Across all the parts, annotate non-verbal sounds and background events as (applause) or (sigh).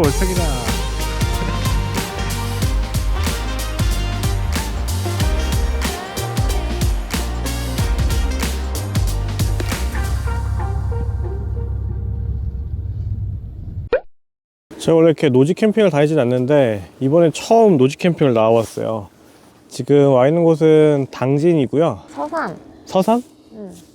월척이다. 제가 원래 이렇게 노지 캠핑을 다니진 않는데 이번엔 처음 노지 캠핑을 나와봤어요. 지금 와 있는 곳은 당진이고요. 서산. 서산? 응.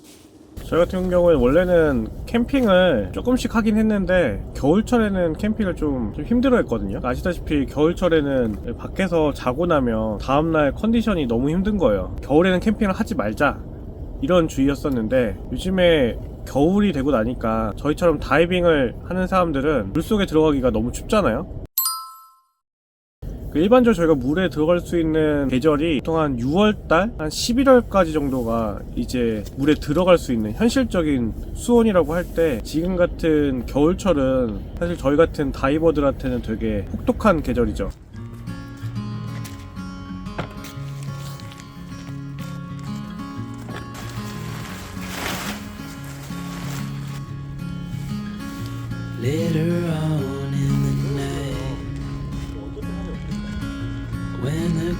저희 같은 경우에 원래는 캠핑을 조금씩 하긴 했는데 겨울철에는 캠핑을 좀, 좀 힘들어 했거든요. 아시다시피 겨울철에는 밖에서 자고 나면 다음날 컨디션이 너무 힘든 거예요. 겨울에는 캠핑을 하지 말자. 이런 주의였었는데 요즘에 겨울이 되고 나니까 저희처럼 다이빙을 하는 사람들은 물속에 들어가기가 너무 춥잖아요. 그 일반적으로 저희가 물에 들어갈 수 있는 계절이 보통 한 6월달, 한 11월까지 정도가 이제 물에 들어갈 수 있는 현실적인 수온이라고 할 때 지금 같은 겨울철은 사실 저희 같은 다이버들한테는 되게 혹독한 계절이죠.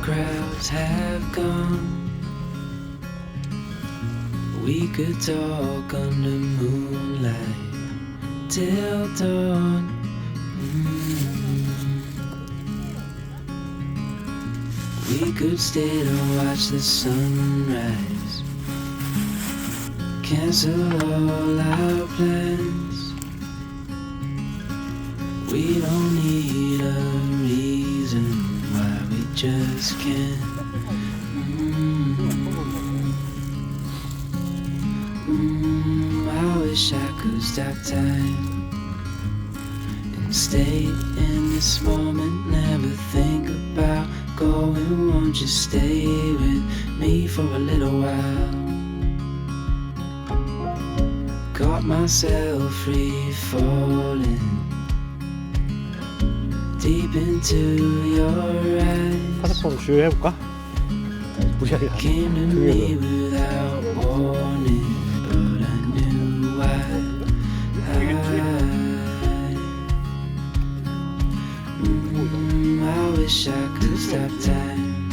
Crowds have gone, we could talk under moonlight till dawn. Mm. We could stay to watch the sunrise, cancel all our plans. We don't need a reason why just can't. Mm. Mm, I wish I could stop time and stay in this moment. Never think about going. Won't you stay with me for a little while? Got myself free falling deep into your eyes. 파스폰 주의해볼까? 무시하게 Came to me without warning, but I knew why. Mm, I wish I could stop time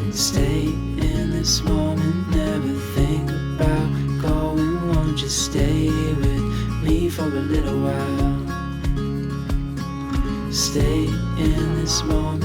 and stay in this moment. Never think about going. Won't you stay with me for a little while? Stay in this moment,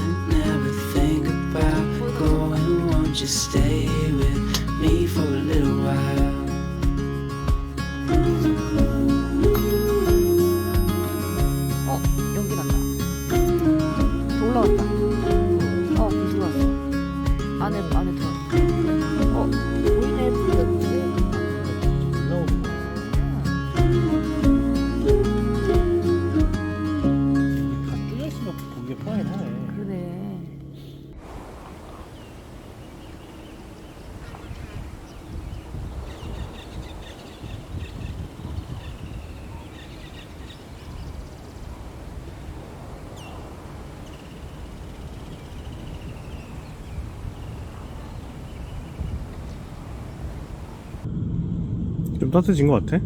좀 따뜻해진 것 같아?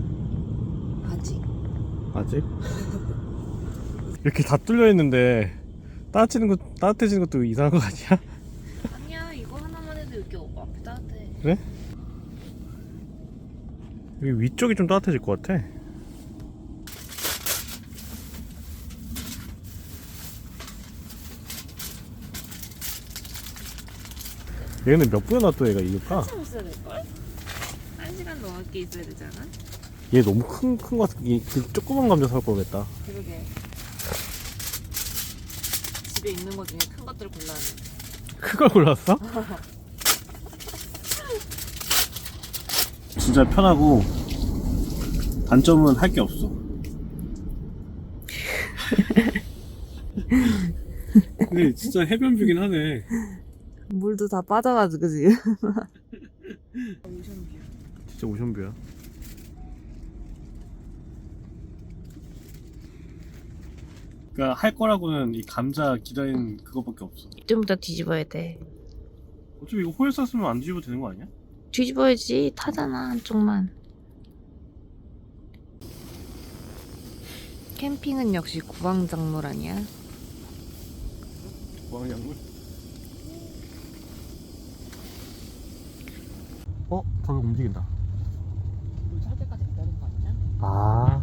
아직. 아직? 이렇게 다 뚫려 있는데 따뜻해지는 것 따뜻해지는 것도 이상한 거 아니야? 아니야, 이거 하나만 해도 여기 앞에 따뜻해. 그래? 여기 위쪽이 좀 따뜻해질 것 같아. 얘는 몇 분에 놔둬 얘가 이길까? 한참 있어야 될걸? 한 시간 넘게 있어야 되지 않아? 얘 너무 큰큰것 같아. 이그 조그만 감자 살 거겠다. 그러게. 집에 있는 것 중에 큰 것들을 골라야 돼. 큰걸 골랐어? 진짜 편하고 단점은 할 게 없어. 근데 진짜 해변뷰긴 하네. 물도 다 빠져가지고 지금. (laughs) 진짜 오션뷰야. 그러니까 할 거라고는 이 감자 기다리는 그거밖에 없어. 좀 더 뒤집어야 돼. 어차피 이거 호일 쐈으면 안 뒤집어도 되는 거 아니야? 뒤집어야지 타잖아 한쪽만. 캠핑은 역시 구황작물 아니야? 구황작물? 어? 저기 움직인다 아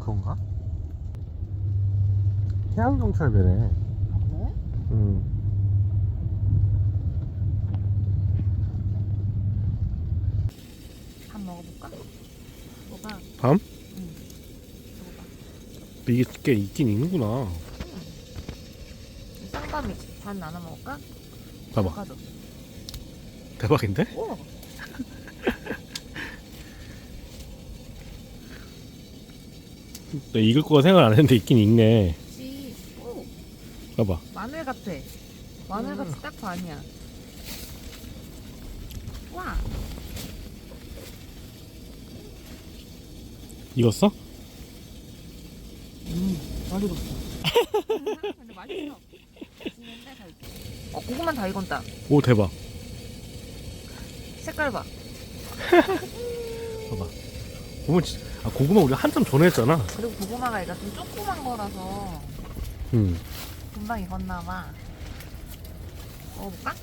그런가? 해양경찰배네 아 그래? 음. 밥 먹어볼까? 뭐가? 밤? 응. 먹어봐. 이게 꽤 있긴 있는구나 쌍밤이지. 반 나눠 먹을까? 봐봐. 대박인데? 오. 나 익을 거가 생각 안 했는데 있긴 있네 씨. 오. 봐봐 마늘 같아. 마늘 같이 딱 반이야. 와. 익었어? 음. 많이 익었어. 근데 맛있어. 어 고구마 다 익었다. 오 대박 색깔 봐. (laughs) 봐봐 고구마 진- 아 고구마 우리 한참 전에 했잖아 그리고 고구마가 얘가 좀 조그만 거라서 음. 금방 익었나 봐. 먹어볼까?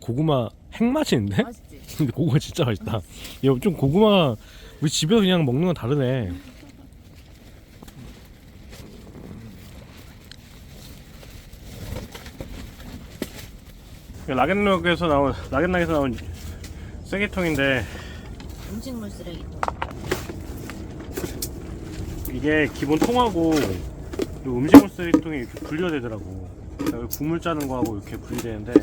고구마 핵맛인데? 맛있지? (laughs) 근데 고구마 진짜 맛있다 이거 좀 고구마 우리 집에서 그냥 먹는 건 다르네 라겐락에서 나온 라겐락에서 나온 쓰레기통인데 음식물 쓰레기통. 이게 기본 통하고 이 음식물 쓰레기통이 이렇게 분리가 되더라고. 그러니까 국물 짜는 거하고 이렇게 분리되는데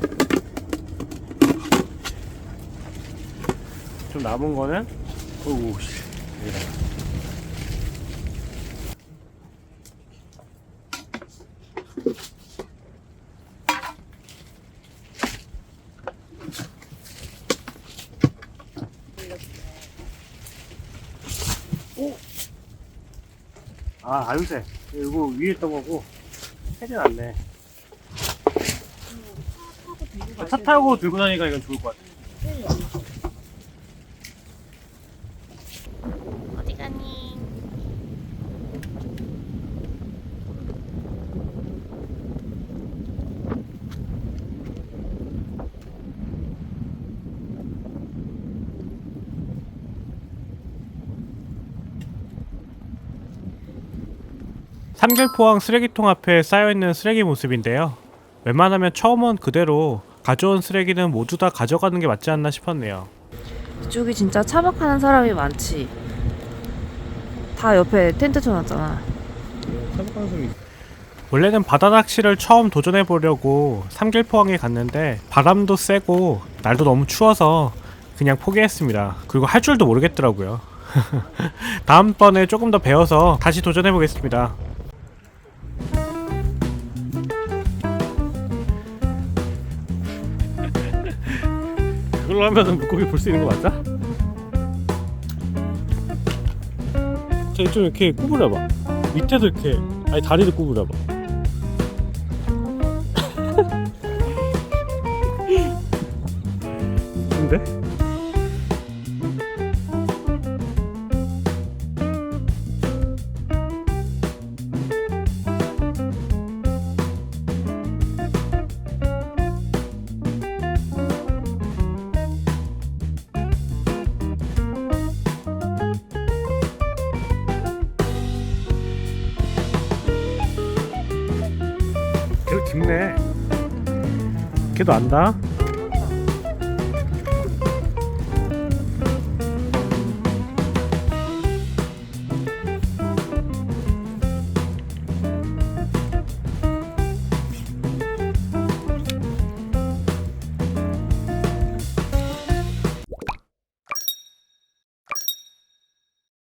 좀 남은 거는 오우 씨. 여기다가. 아 아유새. 이거 위에 거고. 해진 않네. 차 타고 들고 다니니까 이건 좋을 것 같아 어디 가니? 삼길포항 쓰레기통 앞에 쌓여있는 쓰레기 모습인데요 웬만하면 처음 온 그대로 가져온 쓰레기는 모두 다 가져가는 게 맞지 않나 싶었네요 이쪽이 진짜 차박하는 사람이 많지. 다 옆에 텐트 쳐놨잖아. 원래는 바다 낚시를 처음 도전해 보려고 삼길포항에 갔는데 바람도 세고 날도 너무 추워서 그냥 포기했습니다. 그리고 할 줄도 모르겠더라고요. (laughs) 다음번에 조금 더 배워서 다시 도전해 보겠습니다. 그걸로 하면은 물고기 볼 수 있는 거 맞아? 자, 좀 이렇게 구부려봐. 밑에도 이렇게, 아니 다리를 구부려봐. (laughs) 근데? 깊네. 걔도 안다.